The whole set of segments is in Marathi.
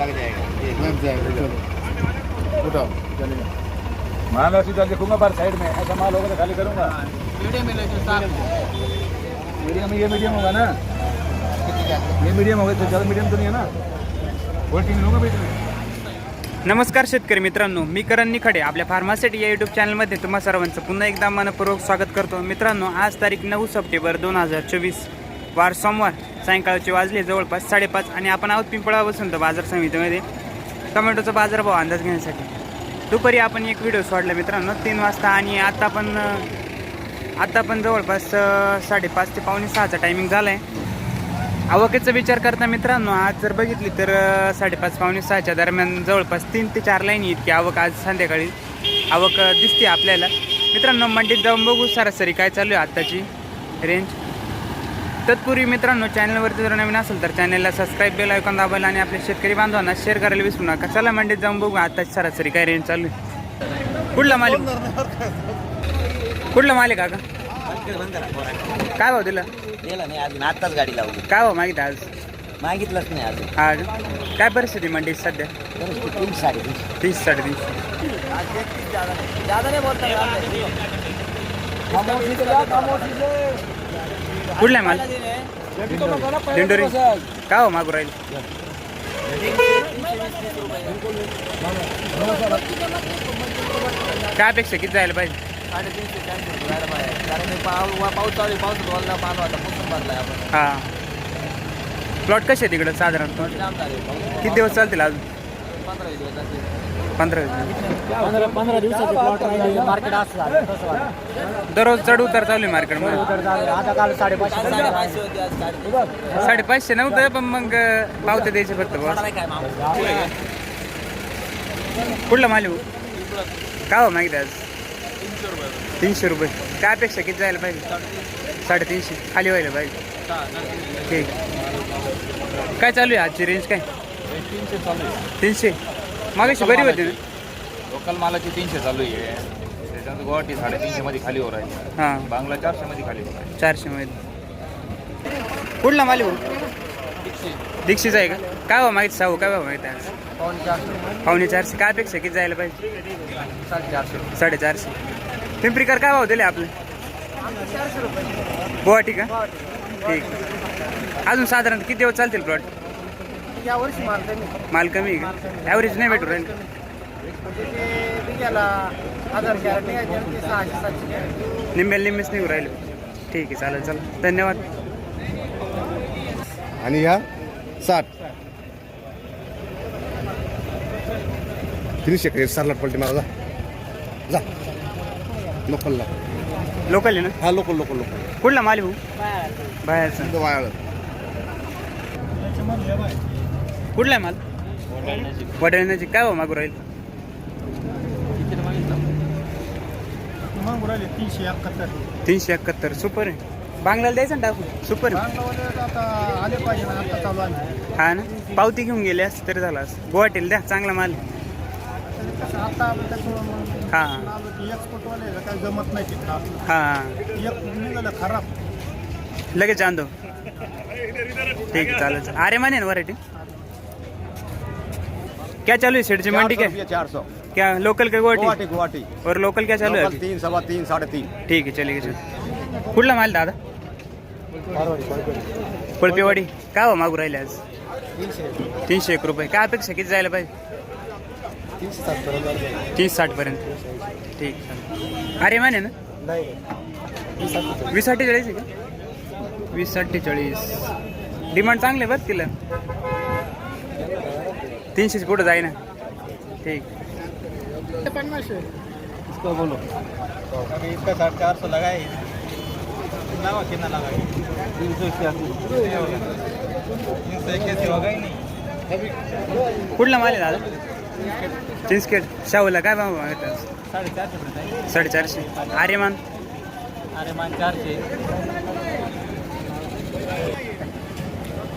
लग जाएगा लग जाएगा चलो उठाओ चलेगा माल ऐसी सीधा लिखूंगा बार साइड में ऐसा माल होगा तो खाली करूंगा मीडियम मीडियम ये मीडियम होगा ना ये मीडियम होगा तो ज़्यादा मीडियम तो नहीं है ना क्वालिटी लूंगा बीच नमस्कार शेतकरी मित्रांनो मी करण निखडे आपल्या फार्मासिटी या यूट्यूब चॅनलमध्ये तुम्हा सर्वांचं पुन्हा एकदा मनपूर्वक स्वागत करतो. मित्रांनो आज तारीख नऊ सप्टेंबर दोन हजार चोवीस वार सोमवार. सायंकाळचे वाजले जवळपास साडेपाच आणि आपण आहोत पिंपळा वसंत बाजार समितीमध्ये. टोमॅटोचा बाजारभाव अंदाज घेण्यासाठी. दुपारी आपण एक व्हिडिओ सोडला मित्रांनो तीन वाजता आणि आत्ता पण आत्ता पण जवळपास साडेपाच ते पावणे सहाचा टायमिंग झाला आहे आवकेचा विचार करता मित्रांनो आज जर बघितली तर साडेपाच पावणे सहाच्या दरम्यान जवळपास तीन ते चार लाईन इतकी आवक आज संध्याकाळी आवक दिसते आपल्याला. मित्रांनो मंडीत जाऊन बघू सरासरी काय चालू आहे आत्ताची रेंज तत्पूर्वी मित्रांनो चॅनलवरती जर नवीन असेल तर चॅनलला सबस्क्राईब बेल ऐकून दाबायला आणि आपल्या शेतकरी बांधवांना शेअर करायला विसरू नका. चला मंडीत जाऊन बघू. आत्ताची सरासरी काय रेंज चालू आहे. कुठला माल आहे? कुठला माल आहे काका? काय भाव दिला? गेला नाही अजून आत्ताच गाडी लावली. काय भाव मागितलं आज? मागितलंच नाही अजून. हा काय परिस्थिती मंडीत सध्या? तीस ज्यादा नाही बोलता कुठला माल? दिंडोरी. का हो मागू राहील? काय अपेक्षा किती जायला पाहिजे? साडेतीनशे चारशे कारण पाव पाऊस चालू आहे, पाऊस पाणी आता पुसून आपण हा. प्लॉट कसे आहे तिकडं साधारण? किती दिवस चालतील अजून? पंधरा. पंधरा दिवस. पंधरा पंधरा दिवसाचे प्लॉट राहिले मार्केट असं झालं तसं वाटतं. दररोज चढ उतार चालू आहे. आता काल साडेपाचशे साडेपाचशे नव्हतं पण मग पावते द्यायचे फक्त कुठला माल? काय हो मागितलं आज? तीनशे रुपये. काय अपेक्षा? किती जायला पाहिजे? साडेतीनशे. खाली व्हायला पाहिजे. ठीक. काय चालू आहे आजची रेंज काय? तीनशे. चालू आहे तीनशे मागाशी बरी होती. ना लोकल मालाची तीनशे चालू आहे. त्याच्यानंतर गुवाहाटी साडेतीनशे मध्ये खाली हो राहील. हां. बांगला चारशे मध्ये खाली हो राहील. चारशे मध्ये. कुठला माल भाऊ? दीक्षित. आहे का? काय भाव माहिती सांगू काय भाव माहिती आहे पावणे चारशे. काय अपेक्षा किती जायला पाहिजे? साडेचारशे साडेचारशे पिंपरीकर काय भाव दिले आपले? गुवाहाटी का? ठीक. अजून साधारण किती दिवस चालतील प्लॉट? या वर्षी माल कमी. माल कमी आहे का? ॲव्हरेज नाही भेटू राहील. म्हणजे ते बिघ्याला हजार कॅरेट निघायचे आणि ते सहाशे सातशे कॅरेट निम्म्याला निम्मेच निघू राहिले. ठीक आहे चालेल चला. धन्यवाद. आणि ह्या साठ तीनशे काही सरलाट पलटी मला जा. जा. लोकलला लोकल आहे ना? हा लोकल लोकल लोकल. कुठला माल आहे भाऊ? बाहेरचा. वायाळ कुठला आहे माल? वडळण्याची काय भाव मागू राहील? मग राहिले तीनशे एकाहत्तर. तीनशे एकाहत्तर सुपर आहे. बांगलाला द्यायचं ना टाकून? सुपर हा ना? पावती घेऊन गेले असं तरी झाला असं. गुवाहाटीला द्या चांगला माल आहे. आणि हा. जमत नाही तिथं आपलं हा. खराब लगेच आणतो. ठीक चालेल. अरे माने ना वरायटी क्या चालू है सेठ जी? मंडी क्या चार सौ। क्या लोकल का गुवाहाटी? गुवाहाटी गुवाहाटी। और लोकल क्या चालू है लोकल अभी? तीन सवा तीन साढ़े तीन। ठीक आहे चलिए चल कुठला माल दादा। कोळपेवाडी काय हो मागू राहिले आज? तीनशे एक रुपये. काय अपेक्षा किती जायला पाहिजे? तीस साठ पर्यंत. ठीक चालेल. अरे माने ना? वीस अठ्ठेचाळीस आहे का? वीस अठ्ठेचाळीस. डिमांड चांगले बघ तिला? तीनशेच पुढं जाई ना ठीक इसको बोलो. अभी इसका साढ़े चार सौ लगाए लगा कितना लगा तीन सौ इक्यासी. तीन सौ इक्यासी होगा ही नहीं। कुठला माल आहे दादा? चिंचखेड शाहूला काय भाव मागतात साढ़े चार सौ बताइए साडेचारशे. आर्यमान? अरे मान चारशे.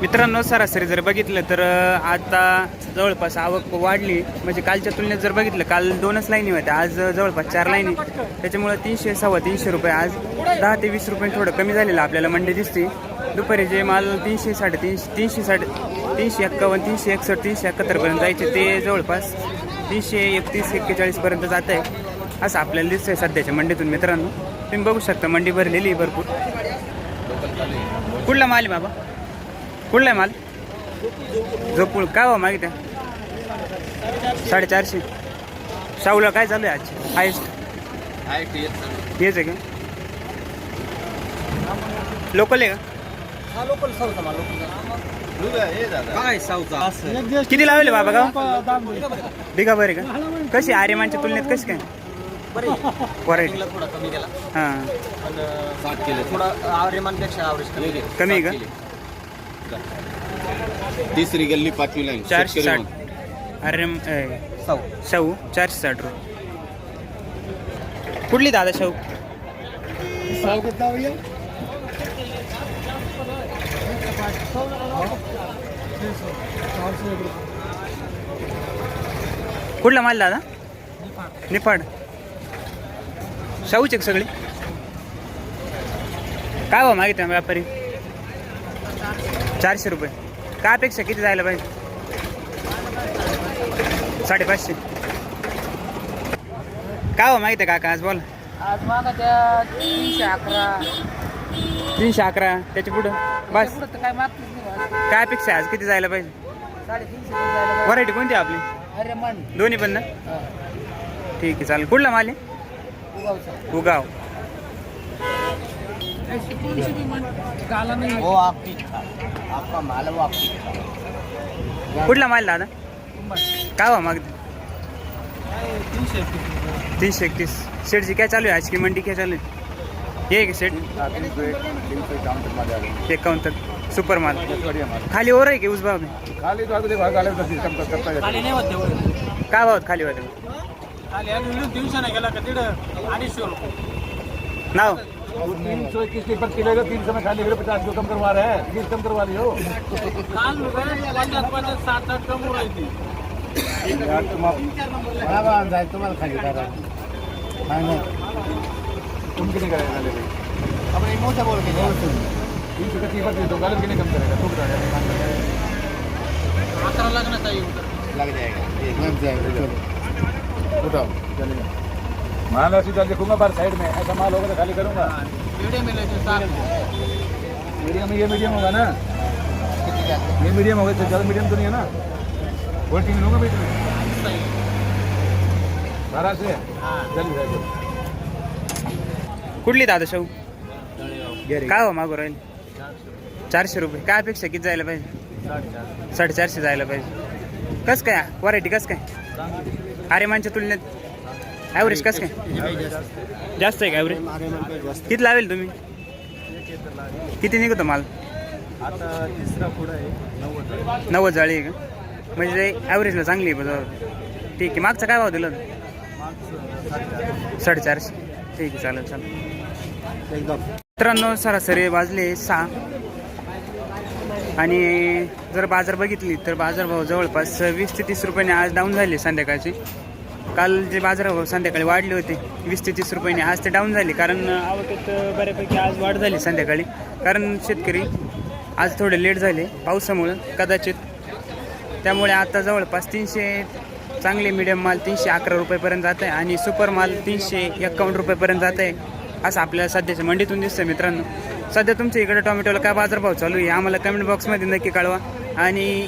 मित्रांनो सरासरी जर बघितलं तर आता जवळपास आवक वाढली. म्हणजे कालच्या तुलनेत जर बघितलं काल दोनच लाईनी होत्या. आज जवळपास चार लाईनी त्याच्यामुळं तीनशे सव्वा तीनशे रुपये आज दहा ते वीस रुपये थोडं कमी झालेलं आपल्याला मंडी दिसते. दुपारी जे माल तीनशे साडेतीनशे तीनशे साडे तीनशे एक्कावन्न तीनशे एकसष्ट तीनशे एकाहत्तरपर्यंत जायचे. ते जवळपास तीनशे एकतीस एक्केचाळीसपर्यंत जात आहे. असं आपल्याला दिसतंय सध्याच्या मंडीतून मित्रांनो. तुम्ही बघू शकता मंडी भरलेली आहे भरपूर. कुठला माल आहे बाबा? कुठला आहे माल? झोपूळ. काय हो मागित्या साडेचारशे. शाहूला काय चालू आहे आज? हायस्ट? हेच आहे. का? लोकल आहे का? हा लोकल काय किती लावले बाबा का बिगा बरे का? कशी आर्यमानच्या तुलनेत कशी काय? क्वालिटी थोडा कमी गेला हां. थोडा आर्यमानपेक्षा कमी आहे का? तिसरी गल्ली पाचवी लाईन चारशे साठ. आर्यम सौ. शाहू चारशे साठ रुपये कुठली दादा शाहू कुठला माल दादा? निफाड. शाहूचे का सगळे. काय भाव मागितलं व्यापारी? चारशे रुपये. काय अपेक्षा किती जायला पाहिजे? साडेपाचशे. काय हो माहिती आहे काका? आज बोल. आज मागा त्या तीनशे अकरा. तीनशे अकरा. त्याच्या पुढं? बस. काय अपेक्षा आज किती जायला पाहिजे? साडेतीनशे. व्हरायटी कोणती आहे आपली? अरे मन. दोन्ही पण ना? हा. ठीक आहे चालेल. कुठला माल आहे. उगाव. वो आपकी आपका माल वो आपकी कुठला माल दादा? काय हो मागते तीनशे एकतीस शेटची काय चालू आहे? आज की मंडी काय चालू आहे? हे शेट एकावन्न तक सुपर माल. खाली ओर आहे की उस भाव में खाली तो देखो खाली तो सिस्टम तो करता खाली नाही होत तेवढे काय भावात खाली रुपये. नाव? तीन सौ इक्कीस के पर किलो का तीन सौ में खाली पचास को कम करवा रहे हैं। बीस कम करवा लियो। काल रुपये पन्नास पन्नास सात आठ कम राहते यार तुम आप तुम्हाला खाली करा। तुम कितने करेगा खाली? भाई आपण मोठं बोल की तीन सौ का तीस दे दो गलत कितने कम करेगा? तू बता यार अकरा लग्न चाहिए लग जाएगा। लग जाएगा चलो। बताओ चलेगा। माल ऐसी तो देखूंगा बार साइड में ऐसा माल होगा तो खाली करूंगा। थे साथ मीडियम ये मीडियम होगा ना? ये मीडियम होगा तो ज़्यादा मीडियम तो नहीं है ना? क्वालिटी में लूंगा बीच में? बारह से? जाइए कुठली दादा शाहू? काय हो मागू राहील? चारशे रुपये. काय अपेक्षा किती जायला पाहिजे? साडेचारशे. जायला पाहिजे. कस काय? व्हरायटी कस काय? आर्यमानच्या तुलनेत? ॲव्हरेज कसं काय? जास्त आहे का ॲव्हरेज किती लावेल तुम्ही? किती निघतो माल? नव्वद जाळी आहे का? म्हणजे ॲव्हरेजला चांगली आहे बरोबर ठीक आहे. मागचा काय भाव दिला? साडेचारशे. ठीक आहे चालेल चालेल. एकदम मित्रांनो सरासरी वाजले सहा. आणि जर बाजार बघितली तर बाजारभाव जवळपास वीस ते तीस रुपयाने आज डाऊन झाले संध्याकाळची. काल जे बाजारभाव संध्याकाळी वाढले होते वीस ते तीस रुपयाने आज ते डाऊन झाले. कारण आवकेत बऱ्यापैकी आज वाढ झाली संध्याकाळी. कारण शेतकरी आज थोडे लेट झाले पावसामुळं कदाचित. त्यामुळे आता जवळपास तीनशे चांगले मिडियम माल तीनशे अकरा रुपयेपर्यंत जात आहे आणि सुपर माल तीनशे एक्कावन्न रुपयेपर्यंत जात आहे असं आपल्याला सध्याच्या मंडीतून दिसतं मित्रांनो. सध्या तुमच्या इकडे टोमॅटोला काय बाजारभाव चालू आहे आम्हाला कमेंट बॉक्समध्ये नक्की कळवा. आणि